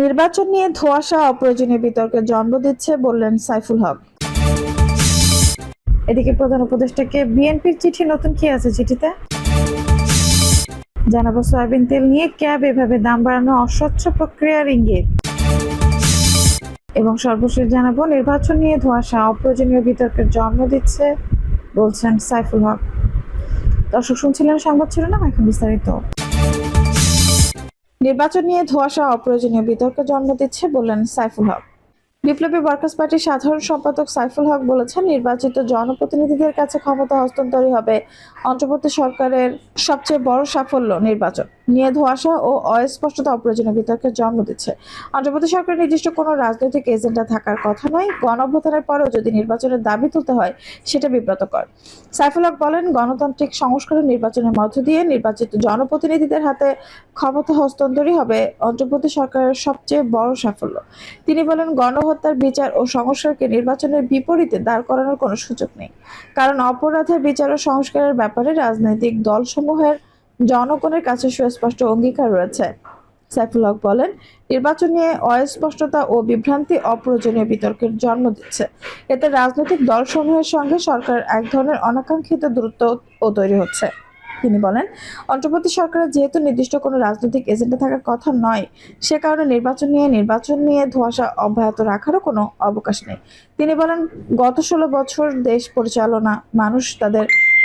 নির্বাচন নিয়ে ধোঁয়াশা অপ্রয়োজনীয় বিতর্কের জন্ম দিচ্ছে, বললেন সাইফুল হক। এদিকে প্রধান উপদেষ্টাকে বিএনপির চিঠি নতুন কি আছে চিঠিতে? জানাব, সয়াবিন তেল নিয়ে ক্যাব এভাবে দাম বাড়ানো অস্বচ্ছ প্রক্রিয়ার ইঙ্গিত। এবং সর্বশেষ জানাব, নির্বাচন নিয়ে ধোঁয়াশা অপ্রয়োজনীয় বিতর্কের জন্ম দিচ্ছে, বলছেন সাইফুল হক। দর্শক শুনছিলেন সংবাদ ছিল না এখন বিস্তারিত। নির্বাচন নিয়ে ধোয়াশা অপ্রয়োজনীয় বিতর্ক জন্ম দিচ্ছে বললেন সাইফুল হক। বিপ্লবী ওয়ার্কার্স পার্টির সাধারণ সম্পাদক সাইফুল হক বলেছেন, নির্বাচিত জনপ্রতিনিধিদের কাছে ক্ষমতা হস্তান্তরই হবে অন্তর্বর্তী সরকারের সবচেয়ে বড় সাফল্য নির্বাচন। নিয়ে ধোঁয়াশা ও অস্পষ্টতা অপ্রয়োজনীয় বিতর্কের জন্ম দিচ্ছে। অন্তর্বর্তী সরকারের নির্দিষ্ট কোনো রাজনৈতিক এজেন্ডা থাকার কথা নয় গণঅভ্যুত্থানের পরেও যদি নির্বাচনের দাবি তুলতে হয়, সেটা বিব্রতকর। সাইফুল হক বলেন, গণতান্ত্রিক সংস্কারের নির্বাচনের মধ্য দিয়ে নির্বাচিত জনপ্রতিনিধিদের হাতে ক্ষমতা হস্তান্তরই হবে অন্তর্বর্তী সরকারের সবচেয়ে বড় সাফল্য। তিনি বলেন, গণহত্যার বিচার ও সংস্কারকে নির্বাচনের বিপরীতে দাঁড় করানোর কোনো সুযোগ নেই। কারণ অপরাধের বিচার ও সংস্কারের ব্যাপারে রাজনৈতিক দলসমূহের জনগণের কাছে সুস্পষ্ট অঙ্গীকার রয়েছে। সাইফুল হক বলেন, নির্বাচন নিয়ে অস্পষ্টতা ও বিভ্রান্তি অপ্রয়োজনীয় বিতর্কের জন্ম দিচ্ছে। এতে রাজনৈতিক দলসমূহের সঙ্গে সরকার এক ধরনের অনাকাঙ্ক্ষিত দূরত্ব ও তৈরি হচ্ছে। তিনি বলেন অন্তর্বর্তী সরকারের যেহেতু নির্দিষ্ট কোনো রাজনৈতিক এজেন্ডা থাকার কথা নয়, সে কারণে নির্বাচন নিয়ে নির্বাচন নিয়ে ধোঁয়াশা অব্যাহত রাখারও কোনো অবকাশ নেই। তিনি বলেন, গত ষোলো বছর দেশ পরিচালনা, মানুষ তাদের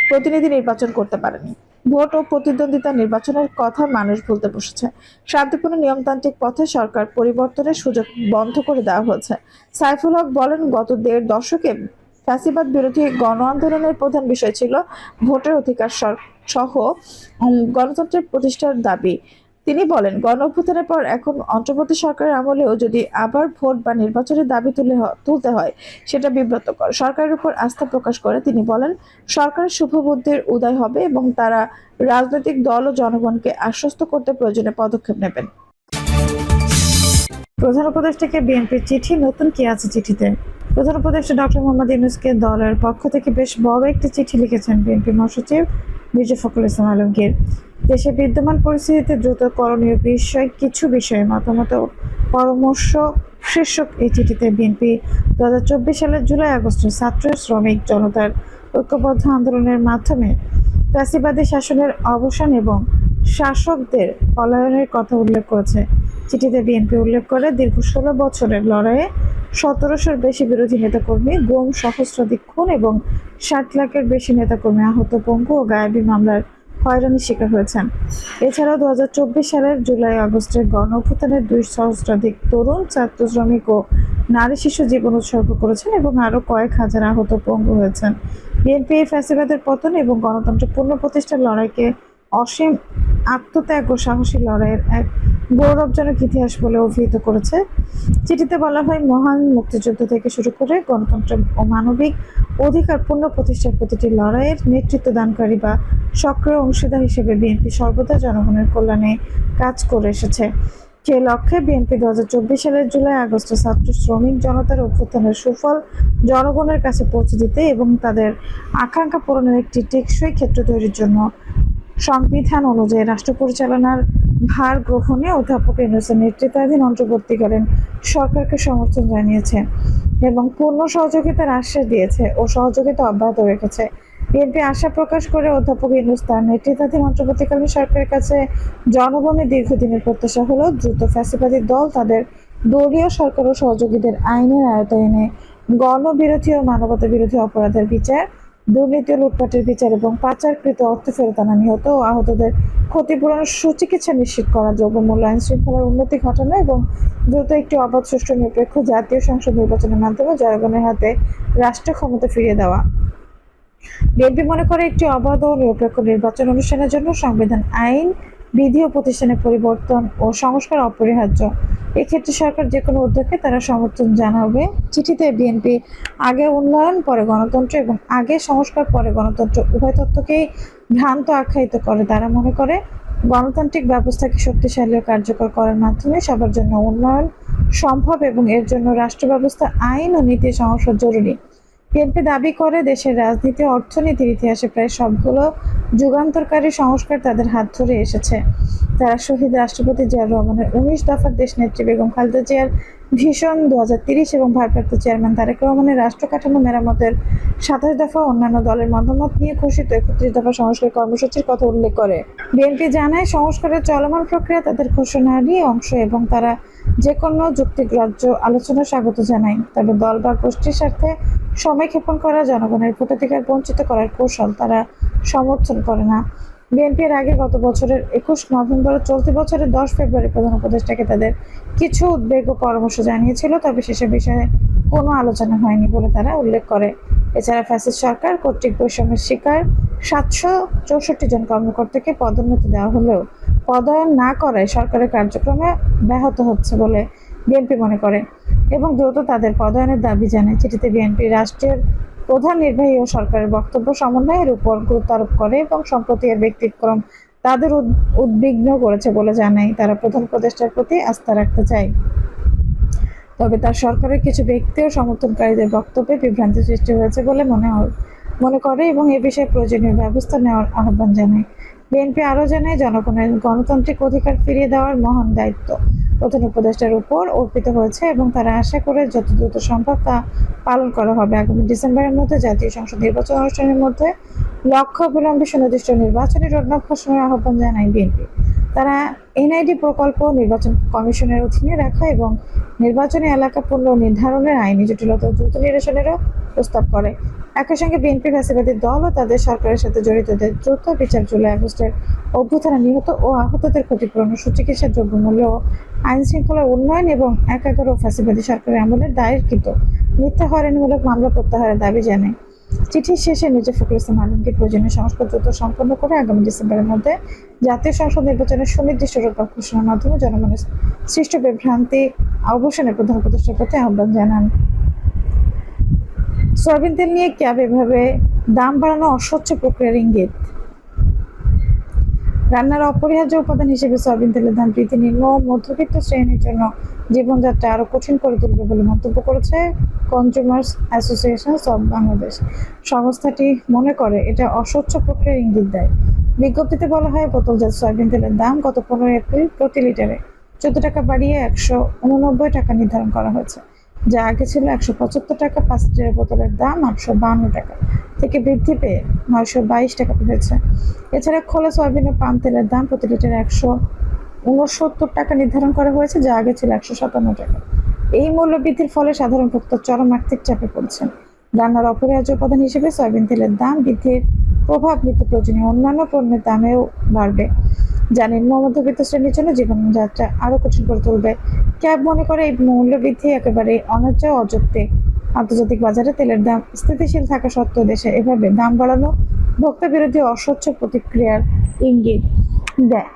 প্রতিনিধি নির্বাচন করতে পারেনি। ভোট ও প্রতিদ্বন্দ্বিতা নির্বাচনের কথা মানুষ ভুলতে বসেছে। শান্তিপূর্ণ নিয়মতান্ত্রিক পথে সরকার পরিবর্তনের সুযোগ বন্ধ করে দেওয়া হয়েছে। সাইফুল হক বলেন, গত দেড় দশকে ফ্যাসিবাদ বিরোধী গণ আন্দোলনের প্রধান বিষয় ছিল ভোটের অধিকার সহ গণতন্ত্রের প্রতিষ্ঠার দাবি। তিনি বলেন গণ পর এখন অন্তর্বর্তী সরকারের আমলেও যদি আবার ভোট বা নির্বাচনের দাবি তুলে তুলতে হয়, সেটা বিব্রতকর। সরকারের উপর আস্থা প্রকাশ করে তিনি বলেন সরকারের শুভবুদ্ধির উদয় হবে এবং তারা রাজনৈতিক দল ও জনগণকে আশ্বস্ত করতে প্রয়োজনে পদক্ষেপ নেবেন। প্রধান উপদেষ্টাকে বিএনপির চিঠি, নতুন কি আছে চিঠিতে? প্রধান উপদেষ্টা ডক্টর মোহাম্মদ ইউনুসকে দলের পক্ষ থেকে বেশ বড় একটি চিঠি লিখেছেন বিএনপি মহাসচিব মির্জা ফখরুল ইসলাম আলমগীর। দেশে বিদ্যমান পরিস্থিতিতে দ্রুত করণীয় বিষয় কিছু বিষয়ে মতামত পরামর্শ শীর্ষক এই চিঠিতে বিএনপি দু সালের জুলাই আগস্টে ছাত্র শ্রমিক জনতার ঐক্যবদ্ধ আন্দোলনের মাধ্যমে ফ্যাসিবাদী শাসনের অবসান এবং শাসকদের পলায়নের কথা উল্লেখ করেছে। চিঠিতে বিএনপি উল্লেখ করে, দীর্ঘ ষোলো বছরের লড়াইয়ে সতেরোশোর বেশি বিরোধী নেতাকর্মী, গুম সহস্রাধিক খুন এবং ষাট লাখের বেশি নেতাকর্মী আহত পঙ্গু ও গায়েবী মামলার হয়রানির শিকার হয়েছেন। এছাড়াও দু হাজার চব্বিশ সালের জুলাই আগস্টে গণ অভ্যুত্থানের দুই সহস্রাধিক তরুণ, ছাত্র, শ্রমিক ও নারী শিশু জীবন উৎসর্গ করেছেন এবং আরও কয়েক হাজার আহত পঙ্গু হয়েছেন। বিএনপি ফ্যাসিবাদের পতন এবং গণতন্ত্র পুনঃপ্রতিষ্ঠার লড়াইকে অসীম আত্মত্যাগ ও সাহসী লড়াইয়ের এক গৌরবজনক ইতিহাস বলে অভিহিত করেছে। চিঠিতে বলা হয়, মহান মুক্তিযুদ্ধ থেকে শুরু করে গণতন্ত্র ও মানবিক অধিকার পূর্ণ প্রতিষ্ঠার প্রতিটি লড়াইয়ের নেতৃত্ব দানকারী বা সক্রিয় অংশীদার হিসেবে বিএনপি সর্বদা জনগণের কল্যাণে কাজ করে এসেছে। সে লক্ষ্যে বিএনপি দু হাজার চব্বিশ সালের জুলাই আগস্টে ছাত্র শ্রমিক জনতার অভ্যুত্থানের সুফল জনগণের কাছে পৌঁছে দিতে এবং তাদের আকাঙ্ক্ষা পূরণের একটি টেকসই ক্ষেত্র তৈরির জন্য সংবিধান অনুযায়ী রাষ্ট্র পরিচালনার ভার গ্রহণে অধ্যাপক ইউনুসের নেতৃত্বাধীন অন্তর্বর্তীকালীন সরকারকে সমর্থন জানিয়েছে এবং পূর্ণ সহযোগিতার আশ্বাস দিয়েছে ও সহযোগিতা অব্যাহত রেখেছে। বিএনপি আশা প্রকাশ করে অধ্যাপক ইউনুস তার নেতৃত্বাধীন অন্তর্বর্তীকালীন সরকারের কাছে জনগণের দীর্ঘদিনের প্রত্যাশা হলো দ্রুত ফ্যাসিবাদী দল তাদের দলীয় সরকার ও সহযোগীদের আইনের আয়তায় এনে গণবিরোধী ও মানবতা বিরোধী অপরাধের বিচার দুর্নীতি লুটপাটের বিচার এবং পাচারকৃত অর্থ ফেরত আনা নিহত ও আহতদের ক্ষতিপূরণ সুচিকিৎসা নিশ্চিত করা দ্রব্যমূল্য আইন শৃঙ্খলার উন্নতি ঘটানো এবং দ্রুত একটি অবাধ সুষ্ঠু নিরপেক্ষ জাতীয় সংসদ নির্বাচনের মাধ্যমে জনগণের হাতে রাষ্ট্র ক্ষমতা ফিরিয়ে দেওয়া। বিএনপি মনে করে একটি অবাধ ও নিরপেক্ষ নির্বাচন অনুষ্ঠানের জন্য সংবিধান আইন বিধি ও প্রতিষ্ঠানের পরিবর্তন ও সংস্কার অপরিহার্য। এক্ষেত্রে সরকার যে কোনো উদ্যোগকে তারা সমর্থন জানাবে। চিঠিতে বিএনপি আগে উন্নয়ন, পরে গণতন্ত্র এবং আগে সংস্কার, পরে গণতন্ত্র উভয় তত্ত্বকেই ভ্রান্ত আখ্যায়িত করে তারা মনে করে। গণতান্ত্রিক ব্যবস্থাকে শক্তিশালী ও কার্যকর করার মাধ্যমে সবার জন্য উন্নয়ন সম্ভব এবং এর জন্য রাষ্ট্র ব্যবস্থা আইন ও নীতি সংস্কার জরুরি। বিএনপি দাবি করে দেশের রাজনীতি, অর্থনীতির ইতিহাসে প্রায় সবগুলো যুগান্তরকারী সংস্কার তাদের হাত ধরে এসেছে। তারা শহীদ রাষ্ট্রপতি জিয়াউর রহমানের উনিশ দফার দেশ নেত্রী বেগম খালেদা জিয়ার ভীষণ দু এবং ভারপ্রাপ্ত চেয়ারম্যান তারেক রহমানের রাষ্ট্র কাঠামো মেরামতের সাতাশ দফা অন্যান্য দলের মতামত নিয়ে ঘোষিত একত্রিশ দফা সংস্কার কর্মসূচির কথা উল্লেখ করে। বিএনপি জানায়, সংস্কারের চলমান প্রক্রিয়া তাদের ঘোষণারই অংশ এবং তারা যে কোনো যুক্তিগ্রাহ্য আলোচনা স্বাগত জানায়। তবে দল বা গোষ্ঠীর স্বার্থে সময় ক্ষেপণ করা জনগণের ভোটাধিকার বঞ্চিত করার কৌশল তারা সমর্থন করে না। বিএনপির আগে গত বছরের একুশ নভেম্বর চলতি বছরের দশ ফেব্রুয়ারি প্রধান উপদেষ্টাকে তাদের কিছু উদ্বেগ ও পরামর্শ জানিয়েছিল, তবে সেসব বিষয়ে কোনো আলোচনা হয়নি বলে তারা উল্লেখ করে। এছাড়া ফ্যাসিস সরকার কর্তৃক বৈষম্যের শিকার সাতশো চৌষট্টি জন কর্মকর্তাকে পদোন্নতি দেওয়া হলেও পদায়ন না করায় সরকারের কার্যক্রমে ব্যাহত হচ্ছে বলে বিএনপি মনে করে এবং দ্রুত তাদের পদায়নের দাবি জানায়। চিঠিতে বিএনপি রাষ্ট্রের প্রধান নির্বাহী ও সরকারের বক্তব্য সমন্বয়ের উপর গুরুত্ব আরোপ করে এবং সম্প্রতি এর ব্যক্তিক্রম তাদের উদ্বিগ্ন করেছে বলে জানায়। তারা প্রধান উপদেষ্টার প্রতি আস্থা রাখতে চায়। তবে তার সরকারের কিছু ব্যক্তি ও সমর্থনকারীদের বক্তব্যে বিভ্রান্তি সৃষ্টি হয়েছে বলে মনে হয় মনে করে এবং এ বিষয়ে প্রয়োজনীয় ব্যবস্থা নেওয়ার আহ্বান জানায়। বিএনপি আরও জানায়, জনগণের গণতান্ত্রিক অধিকার ফিরিয়ে দেওয়ার মহান দায়িত্ব। প্রধান উপদেষ্টার উপর অর্পিত হয়েছে এবং তারা আশা করে যত দ্রুত সম্ভব তা পালন করা হবে। আগামী ডিসেম্বরের মধ্যে জাতীয় সংসদ নির্বাচন অনুষ্ঠানের মধ্যে লক্ষ্য অবিলম্বে সুনির্দিষ্ট নির্বাচনী রোডম্যাপ ঘোষণার আহ্বান জানায় বিএনপি। তারা এনআইডি প্রকল্প নির্বাচন কমিশনের অধীনে রাখা এবং নির্বাচনী এলাকা পূর্ণ নির্ধারণের আইনি জটিলতা দ্রুত নিরসনেরও প্রস্তাব করে। একই সঙ্গে বিএনপি ফ্যাসিবাদী দল ও তাদের সরকারের সাথে জড়িতদের দ্রুত বিচার জুলাই আগস্টের অভ্যুত্থানে নিহত ও আহতদের ক্ষতিপূরণ ও সুচিকিৎসার দ্রব্যমূল্য আইন শৃঙ্খলার উন্নয়ন এবং একাগার ও ফ্যাসিবাদী সরকারের আমলের দায়েরকৃত মিথ্যা হয়রানিমূলক মামলা প্রত্যাহারের দাবি জানায়। চিঠির শেষে মির্জা ফখরুল ইসলাম আলমগীর প্রয়োজনীয় সংস্কার দ্রুত সম্পন্ন করে আগামী ডিসেম্বরের মধ্যে জাতীয় সংসদ নির্বাচনের সুনির্দিষ্ট রূপক ঘোষণার মাধ্যমে জনগণের সৃষ্ট বিভ্রান্তি অবসানে প্রধান উপদেষ্টার প্রতি আহ্বান জানান। সয়াবিন তেল নিয়ে ক্যাব এভাবে দাম বাড়ানো অস্বচ্ছ প্রক্রিয়ার ইঙ্গিত। রান্নার অপরিহার্য উপাদান হিসেবে সয়াবিন তেলের দাম বৃদ্ধি নিম্ন মধ্যবিত্ত শ্রেণির জন্য জীবনযাত্রা আরও কঠিন করে তুলবে বলে মন্তব্য করেছে কনজিউমার্স অ্যাসোসিয়েশন অব বাংলাদেশ। সংস্থাটি মনে করে, এটা অস্বচ্ছ প্রক্রিয়ার ইঙ্গিত দেয়। বিজ্ঞপ্তিতে বলা হয়, বোতলজাত সয়াবিন তেলের দাম গত পনেরো এপ্রিল প্রতি লিটারে চোদ্দ টাকা বাড়িয়ে একশো উননব্বই টাকা নির্ধারণ করা হয়েছে। যা আগে ছিল একশো পঁচাত্তর টাকা, পাঁচ লিটারের বোতলের দাম আটশো বাহান্ন টাকা থেকে বৃদ্ধি পেয়ে নয়শো বাইশ টাকা হয়েছে এছাড়া খোলা সয়াবিন ও পাম তেলের দাম প্রতি লিটার একশো উনসত্তর টাকা নির্ধারণ করা হয়েছে, যা আগে ছিল একশো সাতান্ন টাকা। এই মূল্য বৃদ্ধির ফলে সাধারণ ভোক্তা চরম আর্থিক চাপে পড়ছেন। রান্নার অপরিহার্য উপাদান হিসেবে সয়াবিন তেলের দাম বৃদ্ধির প্রভাব নিত্য প্রয়োজনীয় অন্যান্য পণ্যের দামেও বাড়বে। যা নিম্ন মধ্যবিত্ত শ্রেণির জন্য জীবনযাত্রা আরও কঠিন করে তুলবে। ক্যাব মনে করে এই মূল্য বৃদ্ধি একেবারে অন্যায্য ও অযৌক্তিক। আন্তর্জাতিক বাজারে তেলের দাম স্থিতিশীল থাকা সত্ত্বেও দেশে এভাবে দাম বাড়ানো ভোক্তা বিরোধী অস্বচ্ছ প্রতিক্রিয়ার ইঙ্গিত দেয়।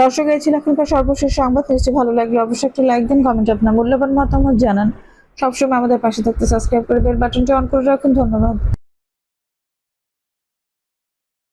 দর্শক, এই ছিল এখনকার সর্বশেষ সংবাদ। নিশ্চয়ই ভালো লাগলে অবশ্যই একটু লাইক দিন, কমেন্ট আপনার মূল্যবান মতামত জানান। সবসময় আমাদের পাশে থাকতে সাবস্ক্রাইব করে বেল বাটনটি অন করে রাখুন। ধন্যবাদ।